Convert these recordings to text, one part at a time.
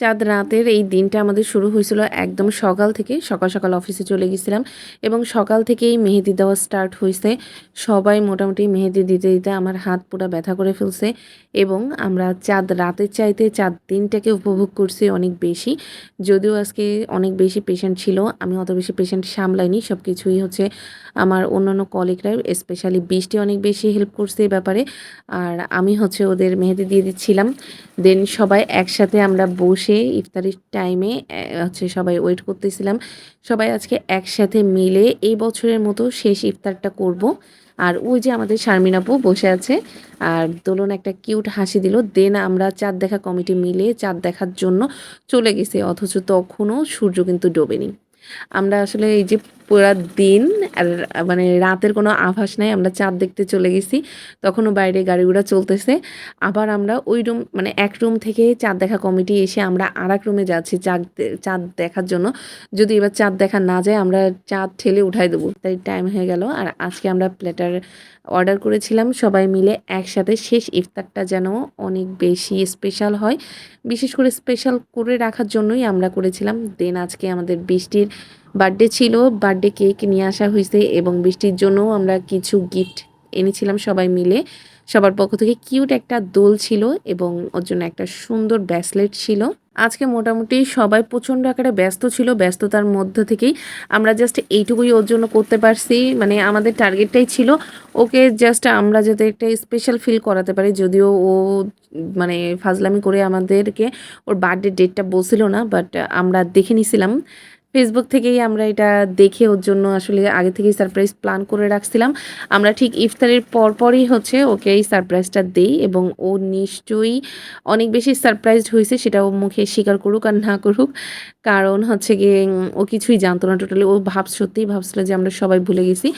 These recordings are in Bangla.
চাঁদ রাতের এই দিনটা আমাদের শুরু হয়েছিল একদম সকাল থেকে, সকাল সকাল অফিসে চলে গেছিলাম এবং সকাল থেকেই মেহেদি দেওয়া স্টার্ট হয়েছে। সবাই মোটামুটি মেহেদি দিতে দিতে আমার হাত পুরো ব্যথা করে ফেলছে এবং আমরা চাঁদ রাতের চাইতে চাঁদ দিনটাকে উপভোগ করছি অনেক বেশি। যদিও আজকে অনেক বেশি পেশেন্ট ছিল, আমি অত বেশি পেশেন্ট সামলাইনি সব কিছুই হচ্ছে আমার অন্যান্য কলিগরা স্পেশালি বৃষ্টি অনেক বেশি হেল্প করছে এই ব্যাপারে। আর আমি হচ্ছে ওদের মেহেদি দিয়ে দিচ্ছিলাম। দেন সবাই একসাথে আমরা বসে ইফতারির টাইমে হচ্ছে সবাই ওয়েট করতেছিলাম। সবাই আজকে একসাথে মিলে এই বছরের মতো শেষ ইফতারটা করব। আর ওই যে আমাদের শারমিন আপু বসে আছে, আর দোলন একটা কিউট হাসি দিল। দেন আমরা চাঁদ দেখা কমিটি মিলে চাঁদ দেখার জন্য চলে গেছে, অথচ তখনও সূর্য কিন্তু ডোবেনি। আমরা আসলে এই যে পুরা দিন আর মানে রাতের কোনো আভাস নাই, আমরা চাঁদ দেখতে চলে গেছি, তখনও বাইরে গাড়ি ঘোড়া চলতেছে। আবার আমরা ওই রুম মানে এক রুম থেকে চাঁদ দেখা কমিটি এসে আমরা আর এক রুমে যাচ্ছি চাঁদ চাঁদ দেখার জন্য। যদি এবার চাঁদ দেখা না যায়, আমরা চাঁদ ঠেলে উঠাই দেবো। তাই টাইম হয়ে গেল। আর আজকে আমরা প্লেটার অর্ডার করেছিলাম, সবাই মিলে একসাথে শেষ ইফতারটা যেন অনেক বেশি স্পেশাল হয়। বিশেষ করে স্পেশাল করে রাখার জন্যই আমরা করেছিলাম। দেন আজকে আমাদের বৃষ্টির বার্থডে ছিল, বার্থডে কেক নিয়ে আসা হয়েছে এবং বৃষ্টির জন্যও আমরা কিছু গিফট এনেছিলাম সবাই মিলে। সবার পক্ষ থেকে কিউট একটা দোল ছিল এবং ওর জন্য একটা সুন্দর ব্যাসলেট ছিল। আজকে মোটামুটি সবাই প্রচণ্ড আকারে ব্যস্ত ছিল, ব্যস্ততার মধ্য থেকেই আমরা জাস্ট এইটুকুই ওর জন্য করতে পারছি। মানে আমাদের টার্গেটটাই ছিল ওকে জাস্ট আমরা যাতে একটা স্পেশাল ফিল করাতে পারি, যদিও ও মানে ফাজলামি করে আমাদেরকে ওর বার্থডে ডেটটা বলছিল না বাট আমরা দেখে নিছিলাম। ফেসবুক থেকেই আমরা এটা দেখে ওর জন্য আসলে আগে থেকেই সারপ্রাইজ প্ল্যান করে রাখছিলাম। আমরা ঠিক ইফতারের পরপরই হচ্ছে ওকে এই সারপ্রাইজটা দেই এবং ও নিশ্চয়ই অনেক বেশি সারপ্রাইজড হয়েছে সেটা ও মুখে স্বীকার করুক আর না করুক। কারণ হচ্ছে গিয়ে ও কিছুই জানতো না টোটালি ও ভাব, সত্যিই ভাবছিল যে আমরা সবাই ভুলে গেছি।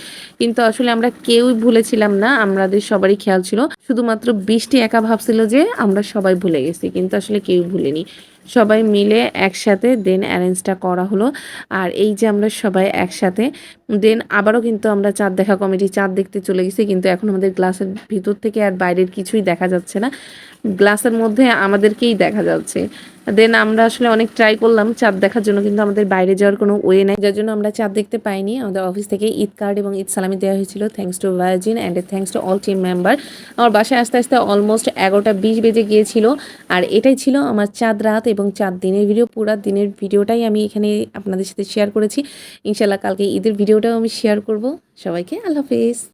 কিন্তু আসলে আমরা কেউই ভুলেছিলাম না, আমাদের সবারই খেয়াল ছিল। শুধুমাত্র বৃষ্টি একা ভাবছিল যে আমরা সবাই ভুলে গেছি, কিন্তু আসলে কেউ ভুলেনি। সবাই মিলে একসাথে দেন অ্যারেঞ্জটা করা হলো। আর এই যে আমরা সবাই একসাথে, দেন আবারও কিন্তু আমরা চাঁদ দেখা কমিটি, চাঁদ দেখতে চলে গেছি। কিন্তু এখন আমাদের গ্লাসের ভিতর থেকে আর বাইরের কিছুই দেখা যাচ্ছে না। গ্লাসের মধ্যে আমাদেরকেই দেখা যাচ্ছে। দেন আমরা আসলে অনেক ট্রাই করলাম চাঁদ দেখার জন্য, কিন্তু আমাদের বাইরে যাওয়ার কোনো ওয়ে নাই। যার জন্য আমরা চাঁদ দেখতে পাইনি। আমাদের অফিস থেকে ঈদ কার্ড এবং ঈদ সালামি দেওয়া হয়েছিল। Thanks to Virgin and thanks to all team member আমার বাসায় আস্তে আস্তে অলমোস্ট এগারোটা বিশ বেজে গিয়েছিল। আর এটাই ছিল আমার চাঁদ রাত এবং চাঁদ দিনের ভিডিও পুরা দিনের ভিডিওটাই আমি এখানে আপনাদের সাথে শেয়ার করেছি। ইনশাল্লাহ কালকে ঈদের ভিডিওটাও আমি শেয়ার করব। সবাইকে আল্লাহ হাফেজ।